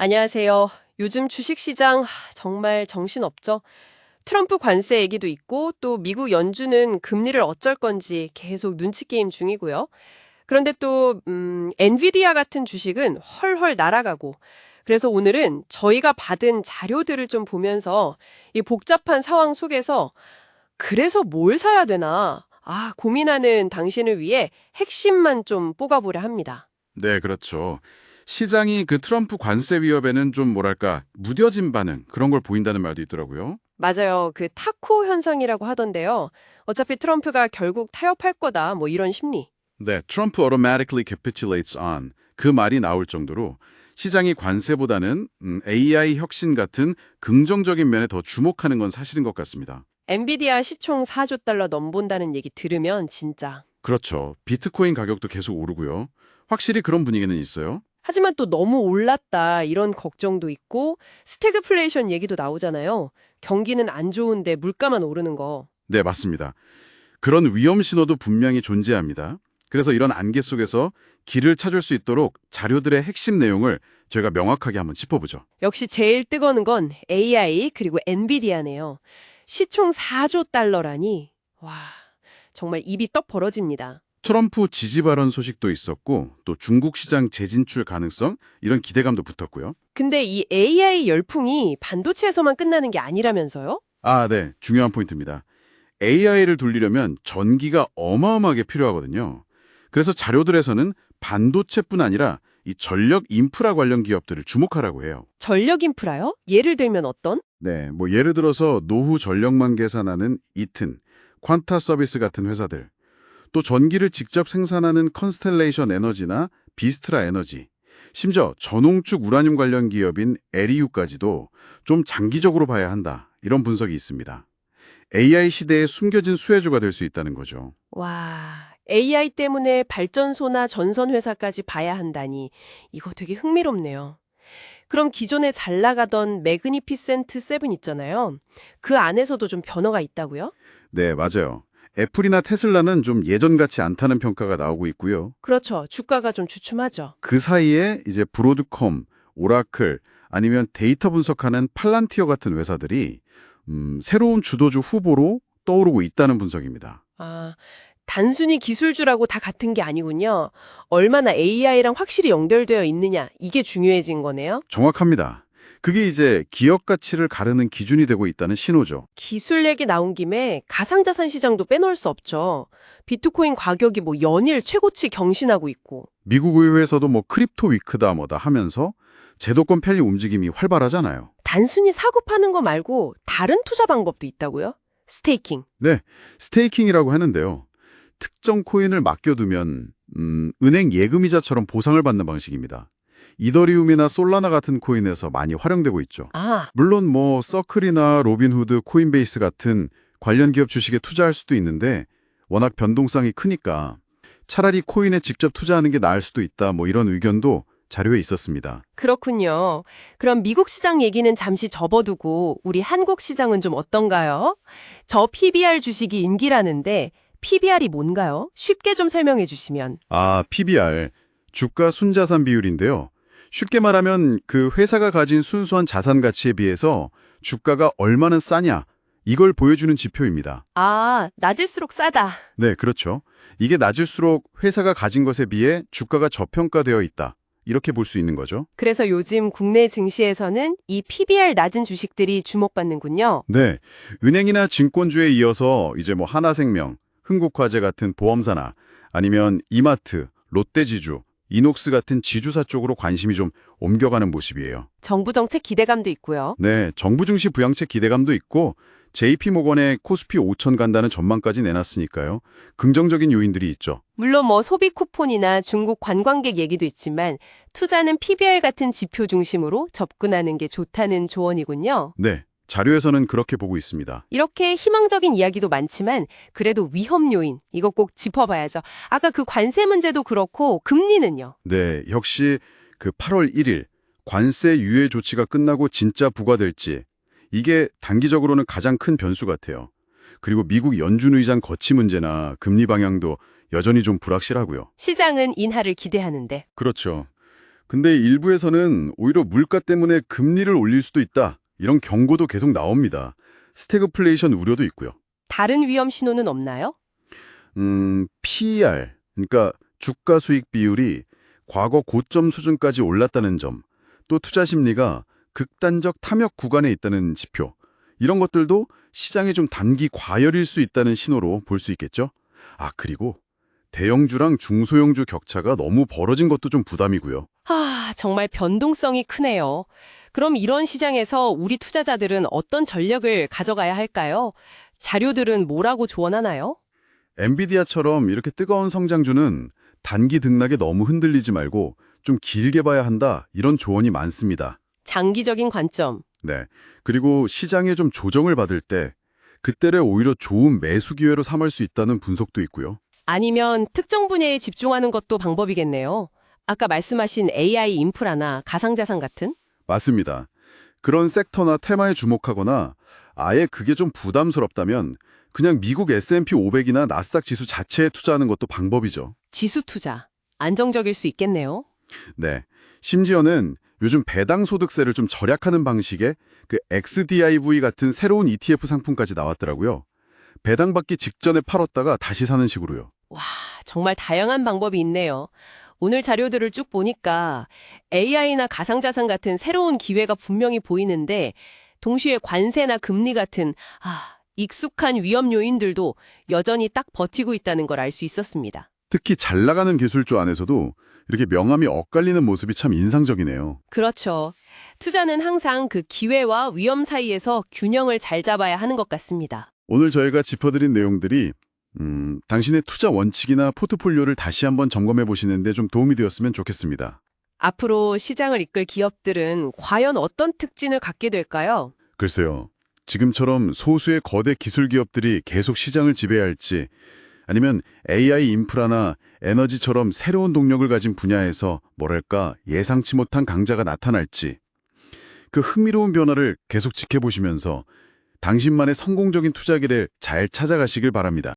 안녕하세요. 요즘 주식시장 하, 정말 정신없죠? 트럼프 관세 얘기도 있고 또 미국 연준은 금리를 어쩔 건지 계속 눈치 게임 중이고요. 그런데 또 음, 엔비디아 같은 주식은 헐헐 날아가고 그래서 오늘은 저희가 받은 자료들을 좀 보면서 이 복잡한 상황 속에서 그래서 뭘 사야 되나 아 고민하는 당신을 위해 핵심만 좀 뽑아보려 합니다. 네, 그렇죠. 시장이 그 트럼프 관세 위협에는 좀 뭐랄까 무뎌진 반응 그런 걸 보인다는 말도 있더라고요. 맞아요. 그 타코 현상이라고 하던데요. 어차피 트럼프가 결국 타협할 거다 뭐 이런 심리. 네, Trump automatically capitulates on 그 말이 나올 정도로 시장이 관세보다는 음, AI 혁신 같은 긍정적인 면에 더 주목하는 건 사실인 것 같습니다. 엔비디아 시총 4조 달러 넘본다는 얘기 들으면 진짜. 그렇죠. 비트코인 가격도 계속 오르고요. 확실히 그런 분위기는 있어요. 하지만 또 너무 올랐다 이런 걱정도 있고 스태그플레이션 얘기도 나오잖아요. 경기는 안 좋은데 물가만 오르는 거. 네, 맞습니다. 그런 위험 신호도 분명히 존재합니다. 그래서 이런 안개 속에서 길을 찾을 수 있도록 자료들의 핵심 내용을 저희가 명확하게 한번 짚어보죠. 역시 제일 뜨거운 건 AI 그리고 엔비디아네요. 시총 4조 달러라니. 와, 정말 입이 떡 벌어집니다. 트럼프 지지 발언 소식도 있었고 또 중국 시장 재진출 가능성 이런 기대감도 붙었고요. 근데 이 AI 열풍이 반도체에서만 끝나는 게 아니라면서요? 아, 네. 중요한 포인트입니다. AI를 돌리려면 전기가 어마어마하게 필요하거든요. 그래서 자료들에서는 반도체뿐 아니라 이 전력 인프라 관련 기업들을 주목하라고 해요. 전력 인프라요? 예를 들면 어떤? 네, 뭐 예를 들어서 노후 전력만 계산하는 이튼, 퀀타 서비스 같은 회사들, 또 전기를 직접 생산하는 컨스텔레이션 에너지나 비스트라 에너지, 심지어 전홍축 우라늄 관련 기업인 에리유까지도 좀 장기적으로 봐야 한다. 이런 분석이 있습니다. AI 시대에 숨겨진 수혜주가 될 수 있다는 거죠. 와, AI 때문에 발전소나 전선 회사까지 봐야 한다니 이거 되게 흥미롭네요. 그럼 기존에 잘 나가던 매그니피센트 세븐 있잖아요. 그 안에서도 좀 변화가 있다고요? 네, 맞아요. 애플이나 테슬라는 좀 예전 같지 않다는 평가가 나오고 있고요. 그렇죠. 주가가 좀 주춤하죠. 그 사이에 이제 브로드컴, 오라클, 아니면 데이터 분석하는 팔란티어 같은 회사들이 음, 새로운 주도주 후보로 떠오르고 있다는 분석입니다. 아, 단순히 기술주라고 다 같은 게 아니군요. 얼마나 AI랑 확실히 연결되어 있느냐, 이게 중요해진 거네요. 정확합니다. 그게 이제 기업 가치를 가르는 기준이 되고 있다는 신호죠. 기술 얘기 나온 김에 가상자산 시장도 빼놓을 수 없죠. 비트코인 가격이 뭐 연일 최고치 경신하고 있고. 미국 의회에서도 뭐 크립토 위크다 뭐다 하면서 제도권 편리 움직임이 활발하잖아요. 단순히 사고 파는 거 말고 다른 투자 방법도 있다고요? 스테이킹. 네, 스테이킹이라고 하는데요. 특정 코인을 맡겨두면 음, 은행 예금이자처럼 보상을 받는 방식입니다. 이더리움이나 솔라나 같은 코인에서 많이 활용되고 있죠. 아, 물론 뭐 서클이나 로빈후드, 코인베이스 같은 관련 기업 주식에 투자할 수도 있는데 워낙 변동성이 크니까 차라리 코인에 직접 투자하는 게 나을 수도 있다 뭐 이런 의견도 자료에 있었습니다. 그렇군요. 그럼 미국 시장 얘기는 잠시 접어두고 우리 한국 시장은 좀 어떤가요? 저 PBR 주식이 인기라는데 PBR이 뭔가요? 쉽게 좀 설명해 주시면. 아, PBR, 주가 순자산 비율인데요. 쉽게 말하면 그 회사가 가진 순수한 자산 가치에 비해서 주가가 얼마나 싸냐 이걸 보여주는 지표입니다. 아, 낮을수록 싸다. 네, 그렇죠. 이게 낮을수록 회사가 가진 것에 비해 주가가 저평가되어 있다. 이렇게 볼 수 있는 거죠. 그래서 요즘 국내 증시에서는 이 PBR 낮은 주식들이 주목받는군요. 네, 은행이나 증권주에 이어서 이제 뭐 하나생명, 흥국화재 같은 보험사나 아니면 이마트, 롯데지주, 이녹스 같은 지주사 쪽으로 관심이 좀 옮겨가는 모습이에요. 정부 정책 기대감도 있고요. 네, 정부 증시 부양책 기대감도 있고 JP모건의 코스피 5천 간다는 전망까지 내놨으니까요. 긍정적인 요인들이 있죠. 물론 뭐 소비 쿠폰이나 중국 관광객 얘기도 있지만 투자는 PBR 같은 지표 중심으로 접근하는 게 좋다는 조언이군요. 네, 자료에서는 그렇게 보고 있습니다. 이렇게 희망적인 이야기도 많지만 그래도 위험 요인 이거 꼭 짚어봐야죠. 아까 그 관세 문제도 그렇고 금리는요. 네, 역시 그 8월 1일 관세 유예 조치가 끝나고 진짜 부과될지 이게 단기적으로는 가장 큰 변수 같아요. 그리고 미국 연준 의장 거치 문제나 금리 방향도 여전히 좀 불확실하고요. 시장은 인하를 기대하는데 그렇죠. 근데 일부에서는 오히려 물가 때문에 금리를 올릴 수도 있다. 이런 경고도 계속 나옵니다. 스태그플레이션 우려도 있고요. 다른 위험 신호는 없나요? 음, PER, 그러니까 주가 수익 비율이 과거 고점 수준까지 올랐다는 점, 또 투자 심리가 극단적 탐욕 구간에 있다는 지표, 이런 것들도 시장이 좀 단기 과열일 수 있다는 신호로 볼 수 있겠죠? 아, 그리고 대형주랑 중소형주 격차가 너무 벌어진 것도 좀 부담이고요. 아, 정말 변동성이 크네요. 그럼 이런 시장에서 우리 투자자들은 어떤 전략을 가져가야 할까요? 자료들은 뭐라고 조언하나요? 엔비디아처럼 이렇게 뜨거운 성장주는 단기 등락에 너무 흔들리지 말고 좀 길게 봐야 한다, 이런 조언이 많습니다. 장기적인 관점. 네. 그리고 시장에 좀 조정을 받을 때 그때를 오히려 좋은 매수 기회로 삼을 수 있다는 분석도 있고요. 아니면 특정 분야에 집중하는 것도 방법이겠네요. 아까 말씀하신 AI 인프라나 가상자산 같은? 맞습니다. 그런 섹터나 테마에 주목하거나 아예 그게 좀 부담스럽다면 그냥 미국 S&P 500이나 나스닥 지수 자체에 투자하는 것도 방법이죠. 지수 투자. 안정적일 수 있겠네요. 네. 심지어는 요즘 배당 소득세를 좀 절약하는 방식의 그 XDIV 같은 새로운 ETF 상품까지 나왔더라고요. 배당 받기 직전에 팔았다가 다시 사는 식으로요. 와, 정말 다양한 방법이 있네요. 오늘 자료들을 쭉 보니까 AI나 가상자산 같은 새로운 기회가 분명히 보이는데 동시에 관세나 금리 같은 아, 익숙한 위험 요인들도 여전히 딱 버티고 있다는 걸 알 수 있었습니다. 특히 잘 나가는 기술주 안에서도 이렇게 명암이 엇갈리는 모습이 참 인상적이네요. 그렇죠. 투자는 항상 그 기회와 위험 사이에서 균형을 잘 잡아야 하는 것 같습니다. 오늘 저희가 짚어드린 내용들이 음, 당신의 투자 원칙이나 포트폴리오를 다시 한번 점검해 보시는데 좀 도움이 되었으면 좋겠습니다. 앞으로 시장을 이끌 기업들은 과연 어떤 특징을 갖게 될까요? 글쎄요. 지금처럼 소수의 거대 기술 기업들이 계속 시장을 지배할지 아니면 AI 인프라나 에너지처럼 새로운 동력을 가진 분야에서 뭐랄까 예상치 못한 강자가 나타날지 그 흥미로운 변화를 계속 지켜보시면서 당신만의 성공적인 투자기를 잘 찾아가시길 바랍니다.